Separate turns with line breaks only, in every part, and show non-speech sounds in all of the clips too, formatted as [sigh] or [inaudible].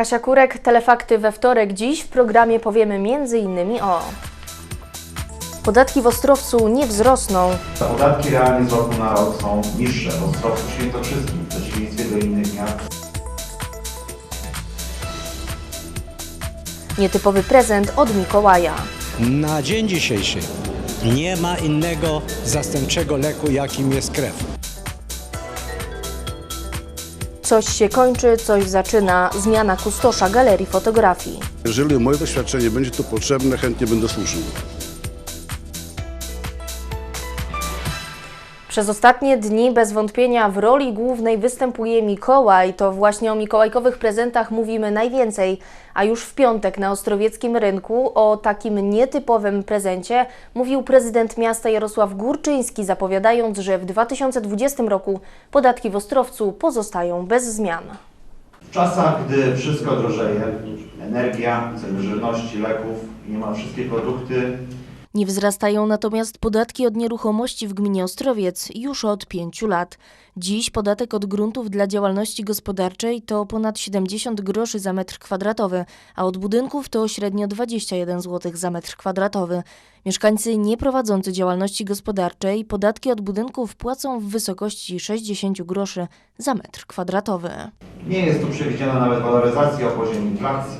Kasia Kurek, Telefakty we wtorek. Dziś w programie powiemy m.in. o Podatki w Ostrowcu nie wzrosną,
Podatki realnie z roku na rok są niższe w Ostrowcu Świętokrzyskim w przeciwieństwie do innych miast.
nietypowy prezent od Mikołaja.
Na dzień dzisiejszy nie ma innego zastępczego leku, jakim jest krew.
Coś się kończy, coś zaczyna. Zmiana kustosza galerii fotografii.
Jeżeli moje doświadczenie będzie tu potrzebne, chętnie będę służył.
Przez ostatnie dni bez wątpienia w roli głównej występuje Mikołaj. To właśnie o mikołajkowych prezentach mówimy najwięcej. A już w piątek na Ostrowieckim Rynku o takim nietypowym prezencie mówił prezydent miasta Jarosław Górczyński, zapowiadając, że w 2020 roku podatki w Ostrowcu pozostają bez zmian.
W czasach, gdy wszystko drożeje, energia, ceny żywności, leków niemal wszystkie produkty,
Nie wzrastają natomiast podatki od nieruchomości w gminie Ostrowiec już od pięciu lat. Dziś podatek od gruntów dla działalności gospodarczej to ponad 70 groszy za metr kwadratowy, a od budynków to średnio 21 zł za metr kwadratowy. Mieszkańcy nie prowadzący działalności gospodarczej podatki od budynków płacą w wysokości 60 groszy za metr kwadratowy.
nie jest tu przewidziana nawet waloryzacja o poziomie inflacji.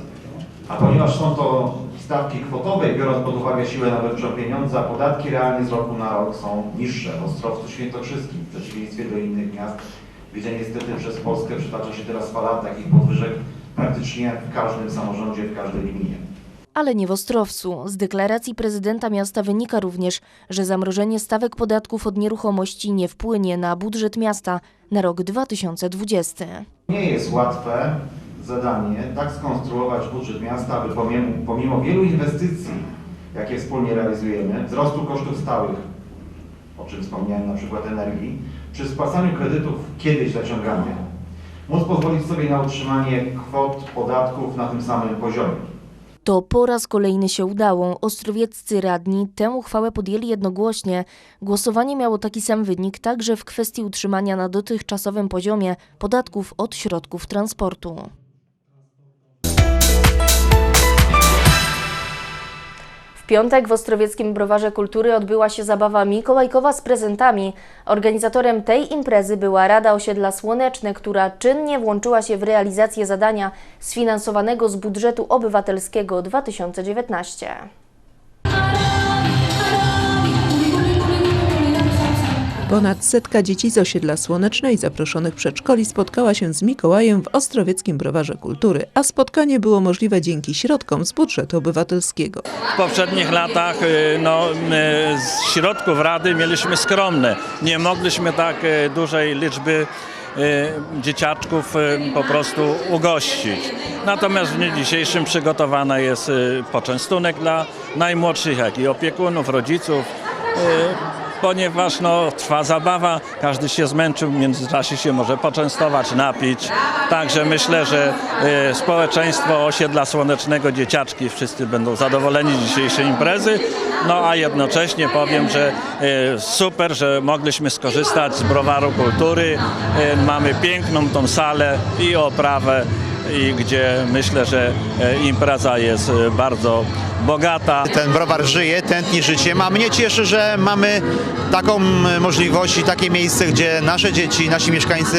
A ponieważ są to stawki kwotowe i biorąc pod uwagę siłę nabywczą pieniądza, podatki realnie z roku na rok są niższe w Ostrowcu Świętokrzyskim w przeciwieństwie do innych miast, gdzie niestety przez Polskę przytacza się teraz fala takich podwyżek praktycznie w każdym samorządzie, w każdej gminie.
Ale nie w Ostrowcu. Z deklaracji prezydenta miasta wynika również, że zamrożenie stawek podatków od nieruchomości nie wpłynie na budżet miasta na rok 2020.
Nie jest łatwe zadanie tak skonstruować budżet miasta, aby pomimo, pomimo wielu inwestycji, jakie wspólnie realizujemy, wzrostu kosztów stałych, o czym wspomniałem, na przykład energii, przy spłacaniu kredytów kiedyś zaciąganych, móc pozwolić sobie na utrzymanie kwot podatków na tym samym poziomie.
To po raz kolejny się udało. Ostrowieccy radni tę uchwałę podjęli jednogłośnie. Głosowanie miało taki sam wynik także w kwestii utrzymania na dotychczasowym poziomie podatków od środków transportu. Piątek w Ostrowieckim Browarze Kultury odbyła się zabawa mikołajkowa z prezentami. Organizatorem tej imprezy była Rada Osiedla Słoneczne, która czynnie włączyła się w realizację zadania sfinansowanego z budżetu obywatelskiego 2019.
Ponad setka dzieci z osiedla Słonecznej zaproszonych przedszkoli spotkała się z Mikołajem w Ostrowieckim Browarze Kultury, a spotkanie było możliwe dzięki środkom z budżetu obywatelskiego.
W poprzednich latach y, no, z środków Rady mieliśmy skromne. Nie mogliśmy tak y, dużej liczby y, dzieciaczków po prostu ugościć. Natomiast w dniu dzisiejszym przygotowany jest poczęstunek dla najmłodszych, jak i opiekunów, rodziców. Ponieważ no, trwa zabawa, każdy się zmęczył, w międzyczasie się może poczęstować, napić. Także myślę, że y, społeczeństwo osiedla słonecznego, dzieciaczki, wszyscy będą zadowoleni z dzisiejszej imprezy. No a jednocześnie powiem, że y, super, że mogliśmy skorzystać z browaru kultury. Y, mamy piękną tą salę i oprawę, i gdzie myślę, że e, impreza jest e, bardzo bogata.
Ten browar żyje, tętni życiem, a mnie cieszy, że mamy taką możliwość i takie miejsce, gdzie nasze dzieci, nasi mieszkańcy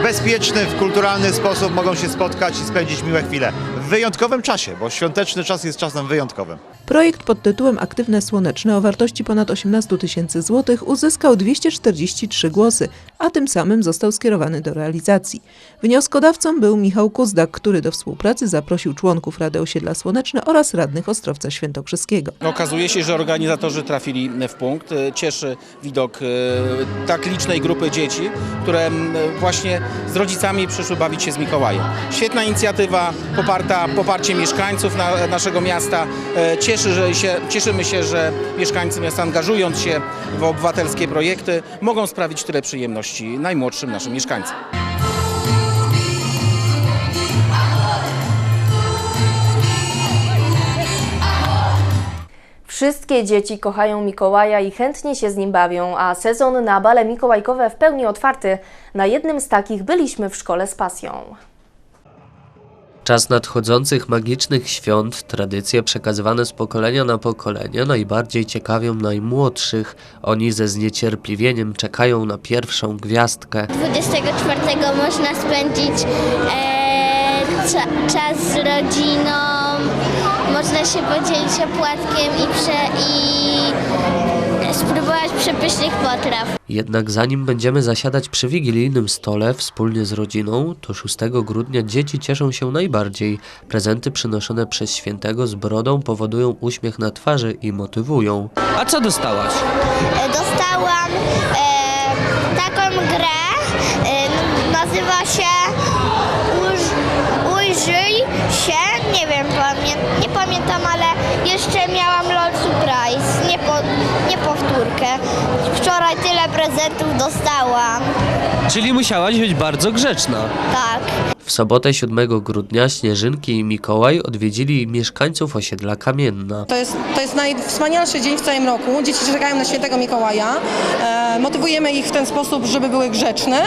w bezpieczny, w kulturalny sposób mogą się spotkać i spędzić miłe chwile. W wyjątkowym czasie, bo świąteczny czas jest czasem wyjątkowym.
Projekt pod tytułem Aktywne Słoneczne o wartości ponad 18 tysięcy złotych uzyskał 243 głosy, a tym samym został skierowany do realizacji. Wnioskodawcą był Michał Kuzdak, który do współpracy zaprosił członków Rady Osiedla Słoneczne oraz radnych Ostrowca Świętokrzyskiego.
Okazuje się, że organizatorzy trafili w punkt. Cieszy widok e, tak licznej grupy dzieci, które właśnie z rodzicami przyszły bawić się z Mikołajem. Świetna inicjatywa, poparta poparciem mieszkańców na, naszego miasta. E, Cieszy, że się, cieszymy się, że mieszkańcy miasta angażując się w obywatelskie projekty mogą sprawić tyle przyjemności najmłodszym naszym mieszkańcom.
Wszystkie dzieci kochają Mikołaja i chętnie się z nim bawią, a sezon na bale mikołajkowe w pełni otwarty. Na jednym z takich byliśmy w szkole z pasją.
Podczas nadchodzących magicznych świąt tradycje przekazywane z pokolenia na pokolenie najbardziej ciekawią najmłodszych. Oni ze zniecierpliwieniem czekają na pierwszą gwiazdkę.
24 można spędzić e, cza, czas z rodziną, można się podzielić opłatkiem i, prze, i spróbować przepysznych potraw.
Jednak zanim będziemy zasiadać przy wigilijnym stole wspólnie z rodziną, to 6 grudnia dzieci cieszą się najbardziej. Prezenty przynoszone przez świętego z brodą powodują uśmiech na twarzy i motywują.
A co dostałaś?
E, Dostałam e, taką grę, e, nazywa się Uż, Ujrzyj się, nie wiem, pamię, nie pamiętam, ale jeszcze miałam LOL Surprise, Wczoraj tyle prezentów dostałam,
Czyli musiałaś być bardzo grzeczna.
tak.
W sobotę 7 grudnia Śnieżynki i Mikołaj odwiedzili mieszkańców osiedla Kamienna.
To jest, to jest najwspanialszy dzień w całym roku. Dzieci czekają na świętego Mikołaja. E, motywujemy ich w ten sposób, żeby były grzeczne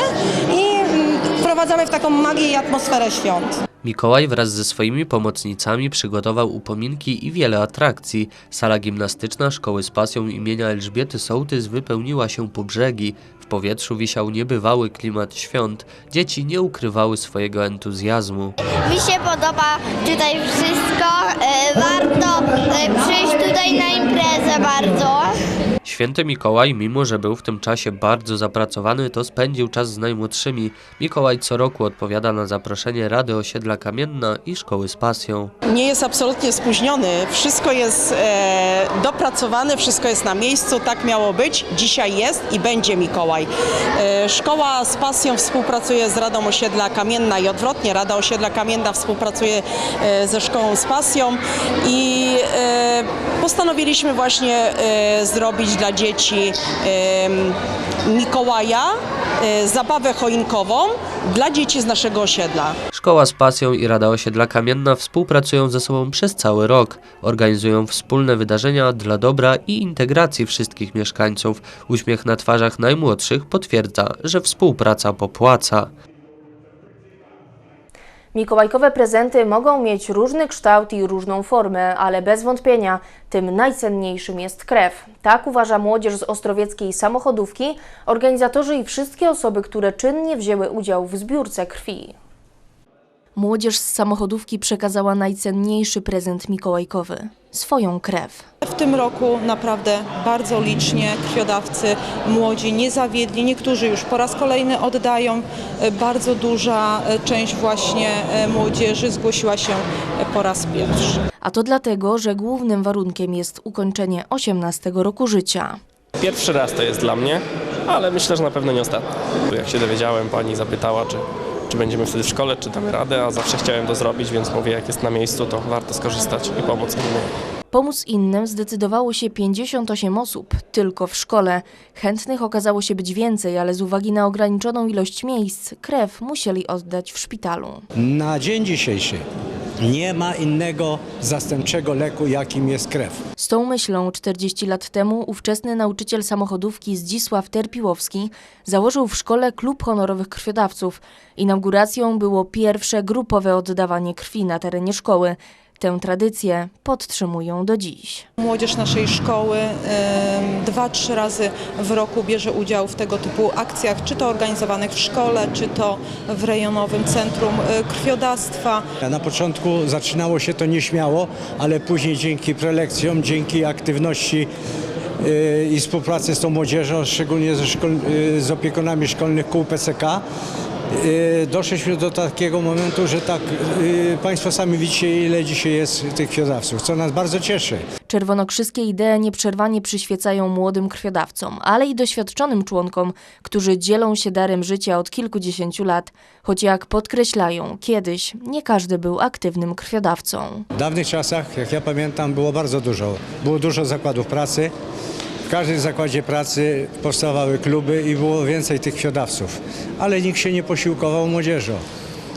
i mm, wprowadzamy w taką magię i atmosferę świąt.
Mikołaj wraz ze swoimi pomocnicami przygotował upominki i wiele atrakcji. Sala gimnastyczna Szkoły z Pasją imienia Elżbiety Sołtys wypełniła się po brzegi. W powietrzu wisiał niebywały klimat świąt. Dzieci nie ukrywały swojego entuzjazmu.
Mi się podoba tutaj wszystko, e, warto e, przyjść tutaj na imprezę bardzo.
Święty Mikołaj, mimo że był w tym czasie bardzo zapracowany, to spędził czas z najmłodszymi. Mikołaj co roku odpowiada na zaproszenie Rady Osiedla Kamienna i Szkoły z Pasją.
Nie jest absolutnie spóźniony. Wszystko jest e, dopracowane, wszystko jest na miejscu. Tak miało być. Dzisiaj jest i będzie Mikołaj. E, Szkoła z pasją współpracuje z Radą Osiedla Kamienna i odwrotnie. Rada Osiedla Kamienna współpracuje e, ze Szkołą z pasją i e, postanowiliśmy właśnie e, zrobić dla dzieci Mikołaja, e, zabawę choinkową dla dzieci z naszego osiedla.
Szkoła z Pasją i Rada Osiedla Kamienna współpracują ze sobą przez cały rok. Organizują wspólne wydarzenia dla dobra i integracji wszystkich mieszkańców. Uśmiech na twarzach najmłodszych potwierdza, że współpraca popłaca.
Mikołajkowe prezenty mogą mieć różny kształt i różną formę, ale bez wątpienia tym najcenniejszym jest krew. Tak uważa młodzież z ostrowieckiej samochodówki, organizatorzy i wszystkie osoby, które czynnie wzięły udział w zbiórce krwi. Młodzież z samochodówki przekazała najcenniejszy prezent mikołajkowy swoją krew.
W tym roku naprawdę bardzo licznie krwiodawcy młodzi nie zawiedli. Niektórzy już po raz kolejny oddają. Bardzo duża e, część właśnie e, młodzieży zgłosiła się e, po raz pierwszy.
A to dlatego, że głównym warunkiem jest ukończenie 18 roku życia.
Pierwszy raz to jest dla mnie, ale myślę, że na pewno nie ostatni. Jak się dowiedziałem, pani zapytała, czy, czy będziemy wtedy w szkole, czy damy radę, a zawsze chciałem to zrobić, więc mówię, jak jest na miejscu, to warto skorzystać i pomóc innym.
Pomóc innym zdecydowało się 58 osób, tylko w szkole. Chętnych okazało się być więcej, ale z uwagi na ograniczoną ilość miejsc, krew musieli oddać w szpitalu.
Na dzień dzisiejszy nie ma innego zastępczego leku, jakim jest krew.
Z tą myślą 40 lat temu ówczesny nauczyciel samochodówki Zdzisław Terpiłowski założył w szkole klub honorowych krwiodawców. Inauguracją było pierwsze grupowe oddawanie krwi na terenie szkoły. Tę tradycję podtrzymują do dziś.
Młodzież naszej szkoły dwa, trzy razy w roku bierze udział w tego typu akcjach, czy to organizowanych w szkole, czy to w rejonowym centrum e, krwiodawstwa.
Na początku zaczynało się to nieśmiało, ale później dzięki prelekcjom, dzięki aktywności yy, i współpracy z tą młodzieżą, szczególnie ze szkol, yy, z opiekunami szkolnych kół PCK, doszliśmy do takiego momentu, że tak yy, Państwo sami widzicie, ile dzisiaj jest tych krwiodawców, co nas bardzo cieszy.
Czerwonokrzyskie idee nieprzerwanie przyświecają młodym krwiodawcom, ale i doświadczonym członkom, którzy dzielą się darem życia od kilkudziesięciu lat, choć jak podkreślają, kiedyś nie każdy był aktywnym krwiodawcą.
W dawnych czasach, jak ja pamiętam, było bardzo dużo. Było dużo zakładów pracy. Każdym zakładzie pracy powstawały kluby i było więcej tych krwiodawców. Ale nikt się nie posiłkował młodzieżą.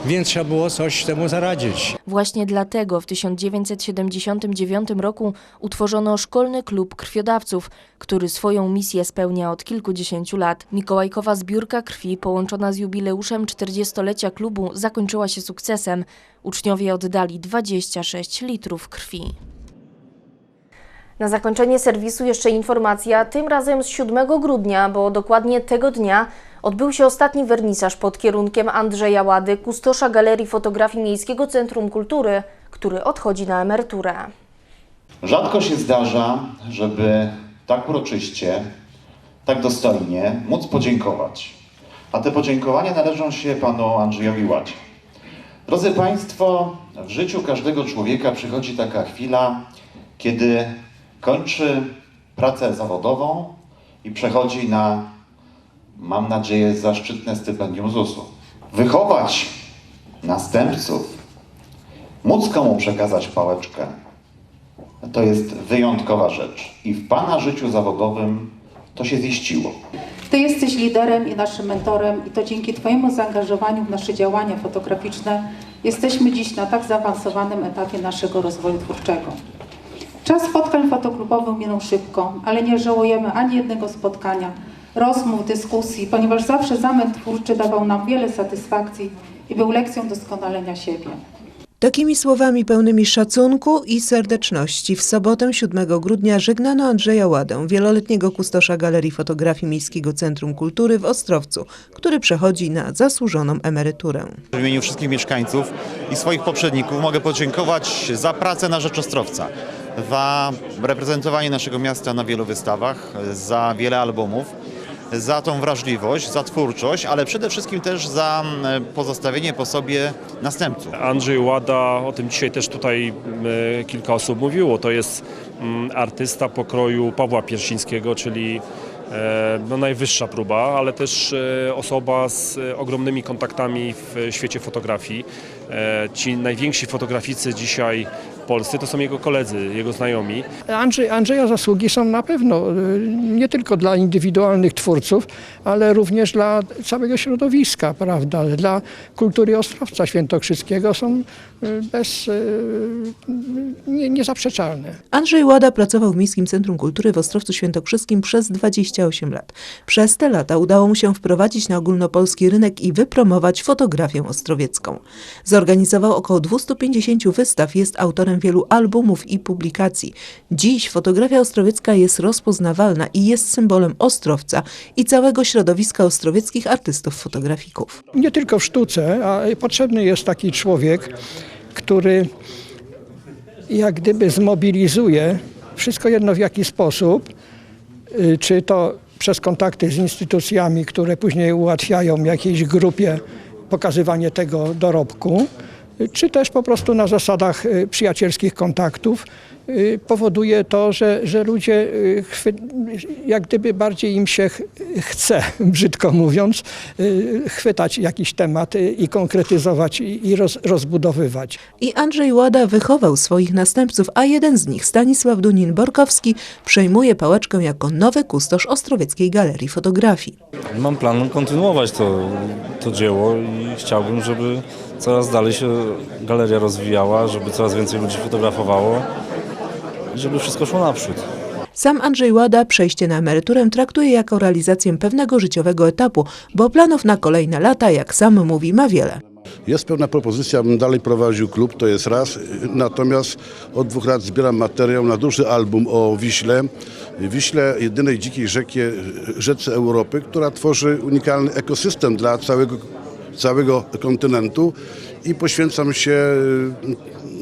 więc trzeba było coś temu zaradzić.
Właśnie dlatego w 1979 roku utworzono Szkolny Klub Krwiodawców, który swoją misję spełnia od kilkudziesięciu lat. Mikołajkowa zbiórka krwi połączona z jubileuszem 40-lecia klubu zakończyła się sukcesem. Uczniowie oddali 26 litrów krwi. Na zakończenie serwisu jeszcze informacja, tym razem z 7 grudnia, bo dokładnie tego dnia odbył się ostatni wernisaż pod kierunkiem Andrzeja Łady, kustosza Galerii Fotografii Miejskiego Centrum Kultury, który odchodzi na emeryturę.
Rzadko się zdarza, żeby tak uroczyście, tak dostojnie móc podziękować. A te podziękowania należą się panu Andrzejowi Ładzie. Drodzy Państwo, w życiu każdego człowieka przychodzi taka chwila, kiedy kończy pracę zawodową i przechodzi na, mam nadzieję, zaszczytne stypendium ZUS-u. Wychować następców, móc komu przekazać pałeczkę, to jest wyjątkowa rzecz. I w Pana życiu zawodowym to się ziściło.
Ty jesteś liderem i naszym mentorem i to dzięki Twojemu zaangażowaniu w nasze działania fotograficzne jesteśmy dziś na tak zaawansowanym etapie naszego rozwoju twórczego. Czas spotkań fotoklubowych minął szybko, ale nie żałujemy ani jednego spotkania, rozmów, dyskusji, ponieważ zawsze zamęt twórczy dawał nam wiele satysfakcji i był lekcją doskonalenia siebie.
Takimi słowami pełnymi szacunku i serdeczności w sobotę 7 grudnia żegnano Andrzeja Ładę, wieloletniego kustosza Galerii Fotografii Miejskiego Centrum Kultury w Ostrowcu, który przechodzi na zasłużoną emeryturę.
W imieniu wszystkich mieszkańców i swoich poprzedników mogę podziękować za pracę na rzecz Ostrowca, za reprezentowanie naszego miasta na wielu wystawach, za wiele albumów, za tą wrażliwość, za twórczość, ale przede wszystkim też za mm, pozostawienie po sobie następców.
Andrzej Łada, o tym dzisiaj też tutaj e, kilka osób mówiło, to jest mm, artysta pokroju Pawła Piersińskiego, czyli e, no, najwyższa próba, ale też e, osoba z e, ogromnymi kontaktami w świecie fotografii. Ci najwięksi fotograficy dzisiaj w Polsce to są jego koledzy, jego znajomi.
Andrzej, Andrzeja zasługi są na pewno y, nie tylko dla indywidualnych twórców, ale również dla całego środowiska, prawda? Dla kultury Ostrowca Świętokrzyskiego są y, bez, y, nie, niezaprzeczalne.
Andrzej Łada pracował w Miejskim Centrum Kultury w Ostrowcu Świętokrzyskim przez 28 lat. Przez te lata udało mu się wprowadzić na ogólnopolski rynek i wypromować fotografię ostrowiecką. Zorganizował około 250 wystaw, jest autorem wielu albumów i publikacji. Dziś fotografia ostrowiecka jest rozpoznawalna i jest symbolem Ostrowca i całego środowiska ostrowieckich artystów fotografików.
Nie tylko w sztuce, a potrzebny jest taki człowiek, który jak gdyby zmobilizuje wszystko jedno w jaki sposób, y, czy to przez kontakty z instytucjami, które później ułatwiają jakiejś grupie pokazywanie tego dorobku, czy też po prostu na zasadach y, przyjacielskich kontaktów powoduje to, że, że ludzie y, chwy, jak gdyby bardziej im się ch- chce, [laughs] brzydko mówiąc, y, chwytać jakiś temat y, i konkretyzować i, i roz, rozbudowywać.
I Andrzej Łada wychował swoich następców, a jeden z nich, Stanisław Dunin-Borkowski, przejmuje pałeczkę jako nowy kustosz Ostrowieckiej Galerii Fotografii.
Mam plan kontynuować to, to dzieło i chciałbym, żeby coraz dalej się galeria rozwijała, żeby coraz więcej ludzi fotografowało żeby wszystko szło naprzód.
Sam Andrzej Łada przejście na emeryturę traktuje jako realizację pewnego życiowego etapu, bo planów na kolejne lata, jak sam mówi, ma wiele.
Jest pewna propozycja, abym dalej prowadził klub, to jest raz. Natomiast od dwóch lat zbieram materiał na duży album o Wiśle. Wiśle, jedynej dzikiej rzekie, rzece Europy, która tworzy unikalny ekosystem dla całego, całego kontynentu i poświęcam się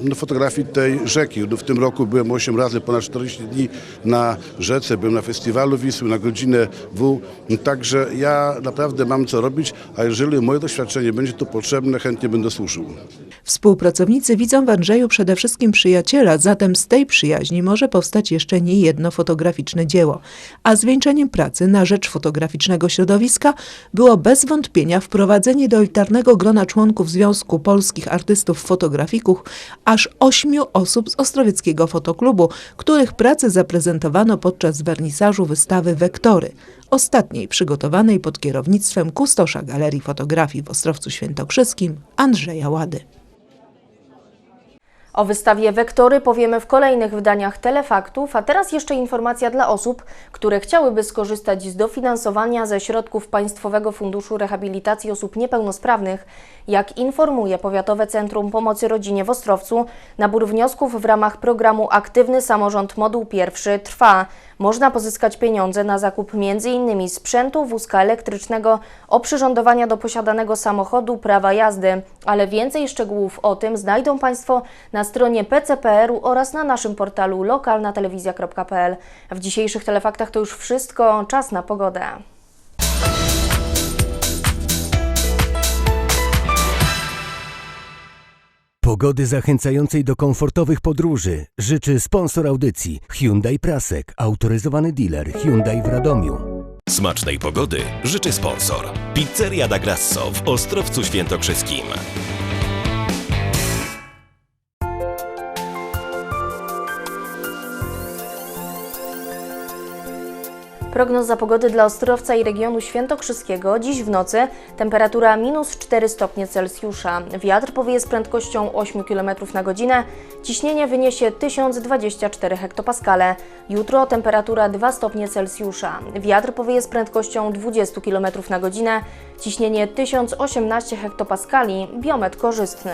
no, fotografii tej rzeki. No, w tym roku byłem 8 razy, ponad 40 dni na rzece, byłem na festiwalu Wisły, na godzinę W. Także ja naprawdę mam co robić, a jeżeli moje doświadczenie będzie tu potrzebne, chętnie będę służył.
Współpracownicy widzą w Andrzeju przede wszystkim przyjaciela, zatem z tej przyjaźni może powstać jeszcze nie jedno fotograficzne dzieło. A zwieńczeniem pracy na rzecz fotograficznego środowiska było bez wątpienia wprowadzenie do elitarnego grona członków Związku Polskich artystów fotografików, aż ośmiu osób z Ostrowieckiego Fotoklubu, których prace zaprezentowano podczas wernisażu wystawy Wektory, ostatniej przygotowanej pod kierownictwem kustosza Galerii Fotografii w Ostrowcu Świętokrzyskim Andrzeja Łady.
O wystawie Wektory powiemy w kolejnych wydaniach Telefaktów, a teraz jeszcze informacja dla osób, które chciałyby skorzystać z dofinansowania ze środków Państwowego Funduszu Rehabilitacji Osób Niepełnosprawnych. Jak informuje Powiatowe Centrum Pomocy Rodzinie w Ostrowcu, nabór wniosków w ramach programu Aktywny Samorząd Moduł Pierwszy trwa. Można pozyskać pieniądze na zakup m.in. sprzętu, wózka elektrycznego, oprzyrządowania do posiadanego samochodu, prawa jazdy. Ale więcej szczegółów o tym znajdą Państwo na stronie PCPR-u oraz na naszym portalu lokalnatelewizja.pl. W dzisiejszych telefaktach to już wszystko. Czas na pogodę.
Pogody zachęcającej do komfortowych podróży życzy sponsor audycji Hyundai Prasek, autoryzowany dealer Hyundai w Radomiu.
Smacznej pogody życzy sponsor. Pizzeria da Grasso w Ostrowcu Świętokrzyskim.
Prognoza pogody dla Ostrowca i regionu świętokrzyskiego. Dziś w nocy temperatura minus 4 stopnie Celsjusza. Wiatr powieje z prędkością 8 km na godzinę. Ciśnienie wyniesie 1024 hektopaskale. Jutro temperatura 2 stopnie Celsjusza. Wiatr powieje z prędkością 20 km na godzinę. Ciśnienie 1018 hektopaskali. Biometr korzystny.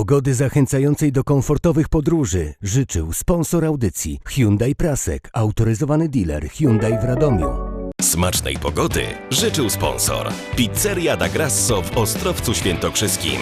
Pogody zachęcającej do komfortowych podróży życzył sponsor audycji Hyundai Prasek, autoryzowany dealer Hyundai w Radomiu.
Smacznej pogody życzył sponsor. Pizzeria da Grasso w Ostrowcu Świętokrzyskim.